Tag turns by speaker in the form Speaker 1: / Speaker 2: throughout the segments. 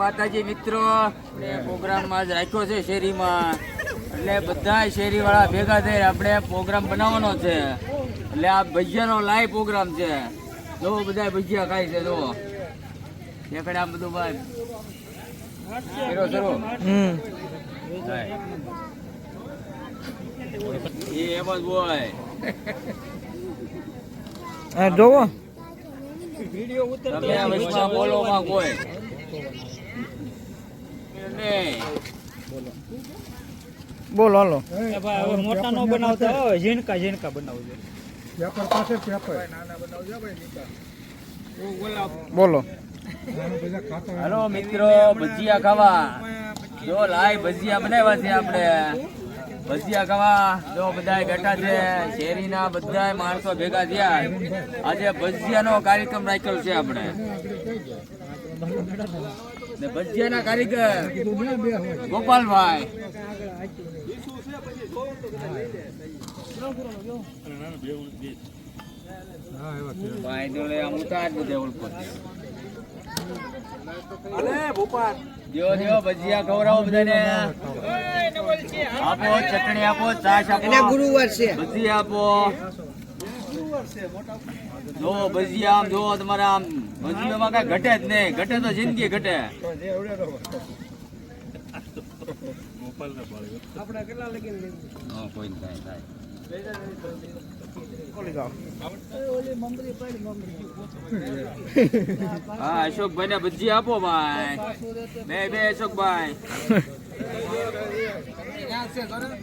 Speaker 1: માતાજી મિત્રો. આપણે પ્રોગ્રામમાં જ રાખ્યો છે શેરીમાં. એટલે બધા શેરીવાળા ભેગા થઈ આપણે પ્રોગ્રામ બનાવવાનો છે. એટલે આ ભજીયાનો લાઈવ પ્રોગ્રામ છે. જો બધા ભજીયા ખાય છે જો દેખાડે આ બધું ભાઈ. ફેરો ફેરો. એ એમ જ હોય.
Speaker 2: જોવો.
Speaker 1: તમે બોલો માં કોઈ.
Speaker 2: બોલો હાલો.
Speaker 3: મોટા નો બનાવતા હોય ઝીણકા ઝીણકા બનાવજો
Speaker 2: બોલો.
Speaker 1: હેલો મિત્રો ભજીયા ખાવા. જો લાઈ ભજીયા બનાવ્યા છે આપણે. ભજીયા ખાવા. જો બધા બેઠા છે શેરીના બધા માણસો ભેગા થયા. આજે ભજીયાનો કાર્યક્રમ રાખ્યો છે આપણે. ને ભજીયાના કારીગર. ગોપાલભાઈ. ભાઈ તો લે આમ ઉતાર બધે ઓળખો દિયો દિયો ભજીયા ખવડાવો બધાને. આપો ચટણી આપો છાશ આપો
Speaker 2: ગુરુવાર છે.
Speaker 1: ભજીયા આપો. જો ભજીયા આમ જો તમારા આમ ભજીયામાં કઈ ઘટે જ નહીં. ઘટે તો જિંદગી ઘટે. હા, કોઈ નહીં, થાય. હા અશોકભાઈ ને ભજીયા આપો ભાઈ. બે બે અશોકભાઈ.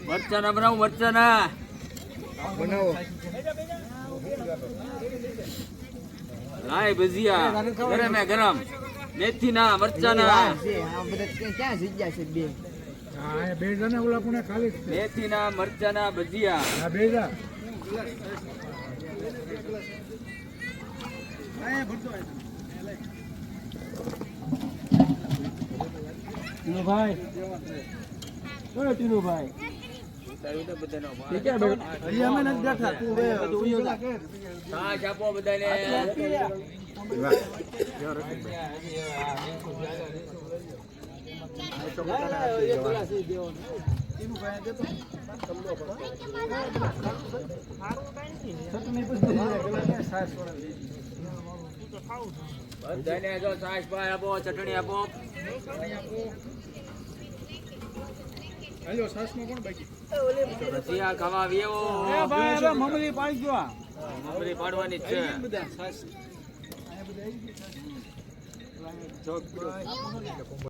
Speaker 1: મરચાના બનાવું મરચાના.
Speaker 2: બનાવો.
Speaker 1: લાય ભજીયા. ગરમ હે ગરમ. મેથી ના મરચાના
Speaker 2: ક્યાં જગ્યા છે બે?
Speaker 1: મેથી ના મરચાના ભજીયા.
Speaker 3: ભાઈ ટીનુભાઈ? હજી જો સાસ બેઠા આપો
Speaker 1: ચટણી. આપો. બધાને સાસમાં કોણ બાકી? ભજીયા ખાવા આવ્યો.
Speaker 3: એ ભાઈ હવે મમરી પાડી જો આ.
Speaker 1: મમરી પાડવાની છે.